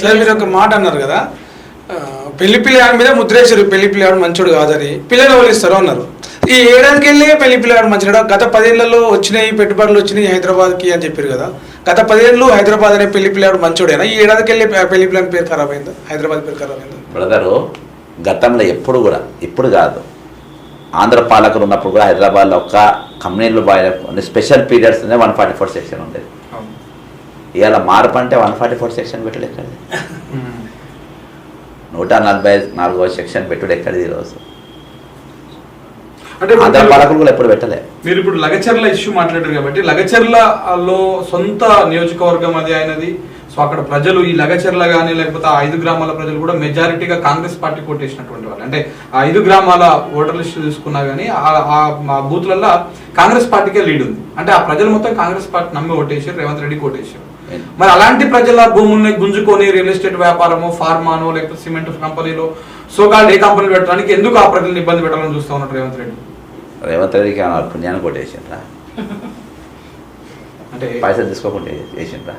Sir మీరు ఒక మాట అన్నారు కదా పెళ్ళి పిల్లాడి మీద ముద్రేశారు పెళ్ళి పిల్లాడు మంచోడు కాదని. పిల్లలు ఎవరు ఇస్తారు అన్నారు. ఈ ఏడాదికి వెళ్ళి పెళ్ళి పిల్లాడు మంచిగా గత పదేళ్ళలో వచ్చినాయి పెట్టుబడులు వచ్చినాయి హైదరాబాద్కి అని చెప్పారు కదా. గత పదేళ్ళు హైదరాబాద్ అనే పెళ్ళి పిల్లాడు మంచోడేనా? ఈ ఏడాదికి వెళ్ళి పెళ్ళి పిల్లాడి పేరు ఖరాబ్ అయిందా? హైదరాబాద్ పేరు ఖరాబ్ అయిందా? బ్రదరు గతంలో ఎప్పుడు కూడా ఇప్పుడు కాదు. ఆంధ్ర పాలకులు ఉన్నప్పుడు కూడా హైదరాబాద్లో ఒక్క కంపెనీలు బాగా special periods one forty four section ఉండేది. ఇవాళ మార్పు అంటే వన్ ఫార్టీ ఫోర్ సెక్షన్ పెట్టుడు ఎక్కడిది నూట నలభై నాలుగో సెక్షన్ పెట్టుడు ఎక్కడిది ఈరోజు? అంటే ఆంధ్ర పాలకులు కూడా ఎప్పుడు పెట్టలే. మీరు ఇప్పుడు లగచర్ల ఇష్యూ మాట్లాడారు కాబట్టి లగచర్లలో సొంత నియోజకవర్గం అది అయినది. సో అక్కడ ప్రజలు ఈ లగచర్ల కానీ లేకపోతే ఆ ఐదు గ్రామాల ప్రజలు కూడా మెజారిటీగా కాంగ్రెస్ పార్టీ కొట్టేసినటువంటి వాళ్ళు. అంటే ఆ ఐదు గ్రామాల ఓటర్ లిస్ట్ తీసుకున్నా కానీ ఆ బూత్లలో కాంగ్రెస్ పార్టీకే లీడ్ ఉంది. అంటే ఆ ప్రజలు మొత్తం కాంగ్రెస్ పార్టీ నమ్మి ఓటేసారు రేవంత్ రెడ్డి ఓటేసారు మరి అలాంటి ప్రజల భూముల్ని గుంజుకొని రియల్ ఎస్టేట్ వ్యాపారము ఫార్మానో లేకపోతే సిమెంట్ కంపెనీలో సోకాల్ ఏ కంపెనీ పెట్టడానికి ఎందుకు ఆ ప్రజలను ఇబ్బంది పెట్టాలని చూస్తా ఉన్నారు రేవంత్ రెడ్డి? రేవంత్ రెడ్డికి ఏమైనా పుణ్యాన్ని కొట్టేసిండ్రా అంటే పైసలు తీసుకోకుండా వేసిండ్రా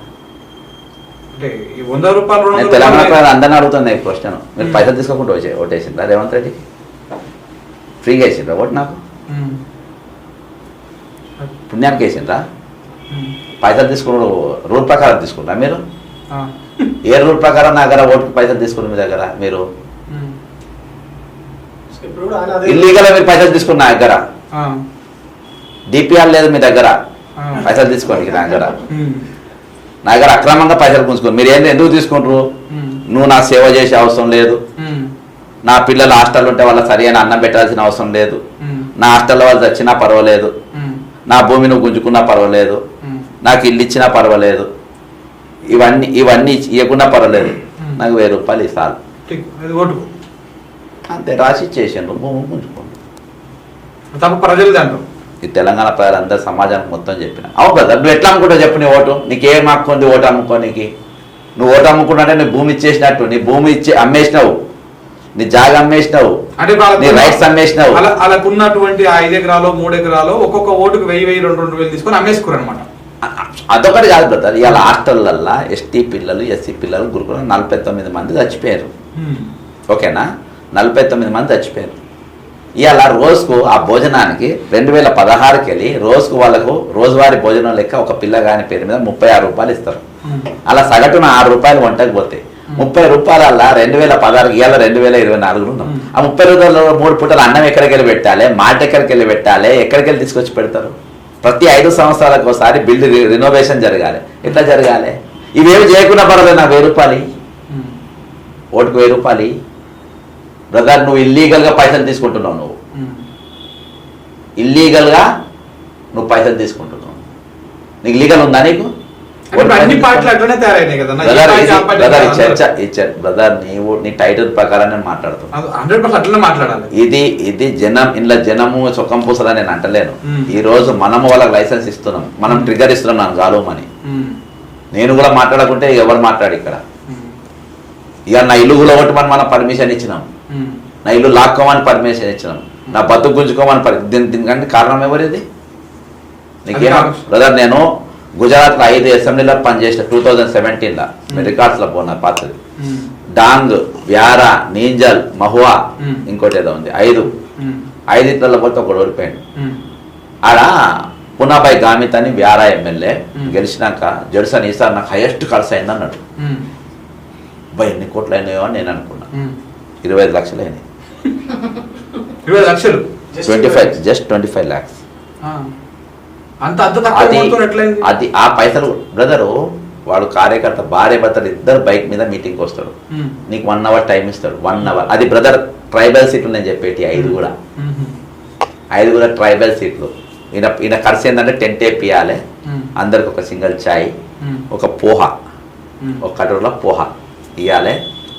అంటే వంద రూపాయలు తెలంగాణ ప్రజలు అందరిని అడుగుతుంది ఈ క్వశ్చన్. మీరు పైసలు తీసుకోకుండా వచ్చే ఓటేసిండ్రా రేవంత్ రెడ్డి ఫ్రీగా వేసిండ్రా ఓటు నాకు. పుణ్యానికి వేసిండ్రా. పైసలు తీసుకున్న రూల్ ప్రకారం తీసుకున్నారా మీరు ఆ. ఏ రూల్ ప్రకారం నా దగ్గర ఓటుకి పైసలు తీసుకున్న మీ దగ్గర మీరు ఇల్లీగల్ మీరు పైసలు తీసుకున్న నా దగ్గర ఆ. డిపిఆర్ లేదు మీ దగ్గర. పైసలు తీసుకోండి నా దగ్గర. నా దగ్గర అక్రమంగా పైసలు పుంజుకోండి మీరు ఏంది ఎందుకు తీసుకుంటారు. నువ్వు నా సేవ చేసే అవసరం లేదు. నా పిల్లలు హాస్టల్ ఉంటే వాళ్ళ సరైన అన్నం పెట్టాల్సిన అవసరం లేదు. నా హాస్టల్లో వాళ్ళు చచ్చినా పర్వాలేదు. నా భూమి నువ్వు గుంజుకున్నా పర్వాలేదు. నాకు ఇల్లు ఇచ్చినా పర్వాలేదు. ఇవన్నీ ఇవన్నీ ఇవ్వకున్నా పర్వాలేదు. Hmm. నాకు వెయ్యి రూపాయలు ఓటు. అంతే రాసి ఇచ్చేసాను భూమి తప్ప ఈ తెలంగాణ ప్రజలందరూ సమాజానికి మొత్తం చెప్పిన. అవును కదా నువ్వు ఎట్లా అమ్ముకుంటావు చెప్పు నీ ఓటు? నీకేం హక్కుంది ఓటు అమ్ముకోనికి నువ్వు ఓటు అమ్ముకుంటే నీ భూమి ఇచ్చేసినట్టు నీ భూమి ఇచ్చి అమ్మేసినావు. నీ జాగా అమ్మేసినావు. నీ రైట్స్ అమ్మేసినావు. అలా ఉన్నటువంటి ఆ ఐదు ఎకరాలు మూడు ఎకరాలు ఒక్కొక్క ఓటుకు వెయ్యి వెయ్యి రెండు రెండు వేలు తీసుకొని అమ్మేసుకోరు అనమాట అదొకటి కాదు బ్రదర్ ఇవాళ హాస్టల్లల్లో ఎస్టీ పిల్లలు ఎస్సీ పిల్లలు గురుకులం నలభై తొమ్మిది మంది చచ్చిపోయారు. ఓకేనా? నలభై తొమ్మిది మంది చచ్చిపోయారు. ఇవాళ రోజుకు ఆ భోజనానికి రెండు వేల పదహారుకి వెళ్ళి రోజుకు వాళ్ళకు రోజువారీ భోజనం లెక్క ఒక పిల్లగాని పేరు మీద ముప్పై ఆరు రూపాయలు ఇస్తారు. అలా సగటున ఆరు రూపాయలు వంటకు పోతే ముప్పై రూపాయల రెండు వేల పదహారుకి ఇవాళ రెండు వేల ఇరవై నాలుగులో ఉన్నాం. ఆ ముప్పై రూపాయలు మూడు పూటలు అన్నం ఎక్కడికి వెళ్ళి పెట్టాలి? మాట ఎక్కడికి వెళ్ళి పెట్టాలి? ఎక్కడికి వెళ్ళి తీసుకొచ్చి పెడతారు? ప్రతి ఐదు సంవత్సరాలకు ఒకసారి బిల్డ్ రినోవేషన్ జరగాలి. ఎట్లా జరగాలి? ఇవేమి చేయకుండా పర్వాలేదు నాకు వెయ్యి రూపాయలు. ఓటుకు వెయ్యి రూపాయలు. బ్రదర్ నువ్వు ఇల్లీగల్గా పైసలు తీసుకుంటున్నావు నువ్వు. ఇల్లీగల్గా నువ్వు పైసలు తీసుకుంటున్నావు. నీకు లీగల్ ఉందా నీకు? అన్ని పార్టీలు అట్లనే తయారైనాయి కదా. బ్రదర్ నీవు నీ టైటిల్ ప్రకారం నేను ఇది ఇది జనం ఇంట్లో జనము సుఖం పూసలని నేను అంటలేను. ఈ రోజు మనము వాళ్ళకి లైసెన్స్ ఇస్తున్నాం. మనం ట్రిగర్ ఇస్తున్నాం నాకు గాలుమని. నేను కూడా మాట్లాడకుంటే ఎవరు మాట్లాడి ఇక్కడ. ఇక నా ఇల్లు కూడా ఒకటి మనం పర్మిషన్ ఇచ్చినాం. నా ఇల్లు లాక్కోమని పర్మిషన్ ఇచ్చినాం. నా బతుకు గుంజుకోమని దీని దీనికంటే కారణం ఎవరిది? నీకేం కాంగ్రెస్. బ్రదర్ నేను గుజరాత్లో ఐదు అసెంబ్లీలో పనిచేసిన టూ థౌజండ్ సెవెంటీన్లో మీ Hmm. రికార్డ్స్లో పోనా ఉమ్. డాంగ్ వ్యారా నీంజల్ మహువా. ఇంకోటి ఏదో ఉంది ఐదు. ఐదింట్లలో పోతే ఒకడు ఓడిపోయాడు. ఆడ పునాబాయ్ గామిత్ అని వ్యారా ఎమ్మెల్యే. గెలిచినాక జడ్సన్ ఈసారి నాకు హైయెస్ట్ ఖర్చు అయింది అన్నాడు. అబ్బాయి ఎన్ని కోట్లు అయినాయో అని నేను అనుకున్నా. ఇరవై ఐదు లక్షలు అయినాయి ఇరవై లక్షలు twenty five just twenty five lakhs. అంత అది ఆ పైసలు బ్రదరు వాడు కార్యకర్త భార్య భర్తలు ఇద్దరు బైక్ మీద మీటింగ్కి వస్తాడు. నీకు వన్ అవర్ టైం ఇస్తాడు. వన్ అవర్ అది బ్రదర్ ట్రైబల్ సీట్లు నేను చెప్పేటి ఐదు కూడా. ఐదు కూడా ట్రైబల్ సీట్లు. ఈయన ఈయన ఖర్చు ఏంటంటే టెంట్ వేపియాలి. అందరికి ఒక సింగిల్ చాయ్. ఒక పోహ. ఒక కటోరలో పోహ. ఇవ్వాలి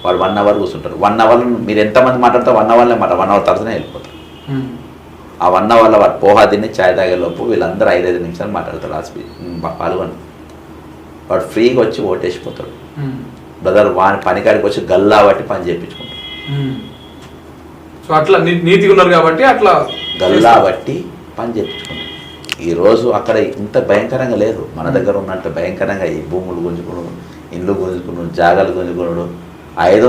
వాడు వన్ అవర్ కూర్చుంటారు వన్ అవర్ మీరు ఎంతమంది మాట్లాడతారు వన్ అవర్లో మాట వన్ అవర్ తర్వాతనే వెళ్ళిపోతారు. ఆ వన్ అవర్లో వాడు పోహా తిని చాయ్ తాగే లోపు వీళ్ళందరూ ఐదైదు నిమిషాలు మాట్లాడతారు ఆ స్పీ పాల్గొని. వాడు ఫ్రీగా వచ్చి ఓటేసిపోతాడు. బ్రదర్ వాని పనికాడికి వచ్చి గల్లా బట్టి పని చేయించుకుంటాడు. సో అట్లా నీతిగా ఉన్నారు కాబట్టి అట్లా గల్లా బట్టి పని చేయించుకుంటాడు ఈరోజు అక్కడ ఇంత భయంకరంగా లేదు. మన దగ్గర ఉన్నంత భయంకరంగా ఈ భూములు గుంజుకుని ఇల్లు గుంజుకున్నాడు జాగాలు గుంజుకున్నాడు ఐదు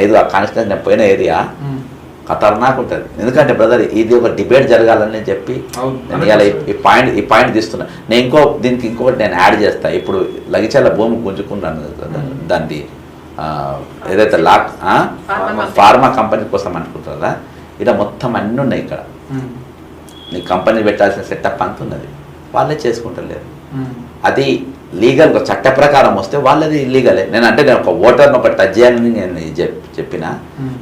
ఐదు ఆ కాన్స్టిట్యూషన్ నేను పోయిన ఏరియా ఖతర్నాక్ ఉంటుంది ఎందుకంటే బ్రదర్ ఇది ఒక డిబేట్ జరగాలని చెప్పి. నేను ఇవాళ ఈ- ఈ పాయింట్ ఈ పాయింట్ తీస్తున్నా నేను ఇంకో దీనికి ఇంకొకటి నేను యాడ్ చేస్తా. ఇప్పుడు లగిచల్ల భూమి గుంజుకున్నాను కదా, దాన్ని ఆ, ఏదైతే లాక్ ఆ? ఫార్మా ఫార్మా కంపెనీ కోసం అనుకుంటారా ఇలా మొత్తం అన్నీ ఉన్నాయి ఇక్కడ. నీ కంపెనీ పెట్టాల్సిన సెటప్ అంత ఉన్నది. వాళ్ళే చేసుకుంటలేరు. అది లీగల్ చట్ట ప్రకారం వస్తే వాళ్ళది ఇల్లీగలే నేను అంటే నేను ఒక ఓటర్ని ఒకటి టచ్ చేయాలని నేను చెప్- చెప్పిన.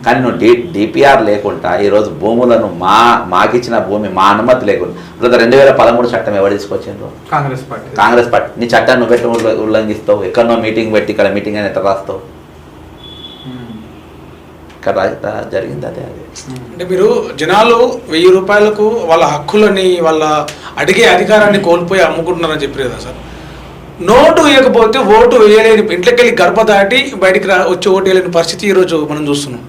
కానీ నువ్వు డి డిపిఆర్ లేకుండా ఈరోజు భూములను మా మాకిచ్చిన భూమి మా అనుమతి లేకుండా ఇప్పుడు రెండు వేల పదమూడు చట్టం ఎవరు తీసుకొచ్చిండ్రు? కాంగ్రెస్ పార్టీ. కాంగ్రెస్ పార్టీ. నీ చట్టాన్ని నువ్వు పెట్టి ఉల్ల- ఉల్లంఘిస్తావు. ఎక్కడనో మీటింగ్ పెట్టి ఇక్కడ మీటింగ్ అని ఎట్లా రాస్తావు. జరిగింది అదే అదే. అంటే మీరు జనాలు వెయ్యి రూపాయలకు వాళ్ళ హక్కులని వాళ్ళ అడిగే అధికారాన్ని కోల్పోయి అమ్ముకుంటున్నారని చెప్పారు కదా సార్. నోటు వేయకపోతే ఓటు వేయలేని ఇంట్లోకి వెళ్ళి గడప దాటి బయటికి రా వచ్చి ఓటు వేయలేని పరిస్థితి ఈరోజు మనం చూస్తున్నాం.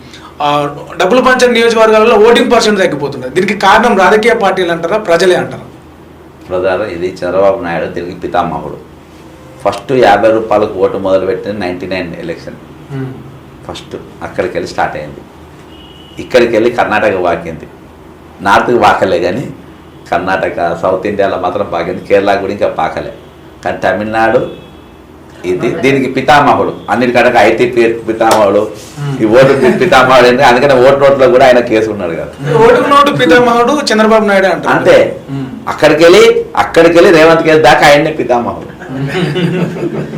డబ్బులు పంచని నియోజకవర్గాలలో ఓటింగ్ పర్సెంట్ తగ్గిపోతుంది దీనికి కారణం రాజకీయ పార్టీలు అంటారా ప్రజలే అంటారా? బ్రదర్ ఇది చంద్రబాబు నాయుడు తిరిగి పితామహుడు. ఫస్ట్ యాభై రూపాయలకు ఓటు మొదలుపెట్టింది నైంటీ నైన్ ఎలక్షన్. ఫస్ట్ అక్కడికి వెళ్ళి స్టార్ట్ అయింది. ఇక్కడికి వెళ్ళి కర్ణాటక వాకింది. నార్త్కి పాకలే కానీ కర్ణాటక సౌత్ ఇండియాలో మాత్రం పాకింది కేరళ కూడా ఇంకా పాకలే కానీ తమిళనాడు ఇది దీనికి పితామహుడు. అన్నిటికంటే ఐటీ పితామహుడు. ఈ ఓటు పితామహుడు ఏంటి? అందుకని ఓటు నోట్లో కూడా ఆయన కేసు ఉన్నాడు కదా. ఓటుకు నోటు పితామహుడు చంద్రబాబు నాయుడు అంటారు. అంతే. అక్కడికి వెళ్ళి అక్కడికి వెళ్ళి రేవంత్ కేసు దాకా ఆయన్నే పితామహుడు.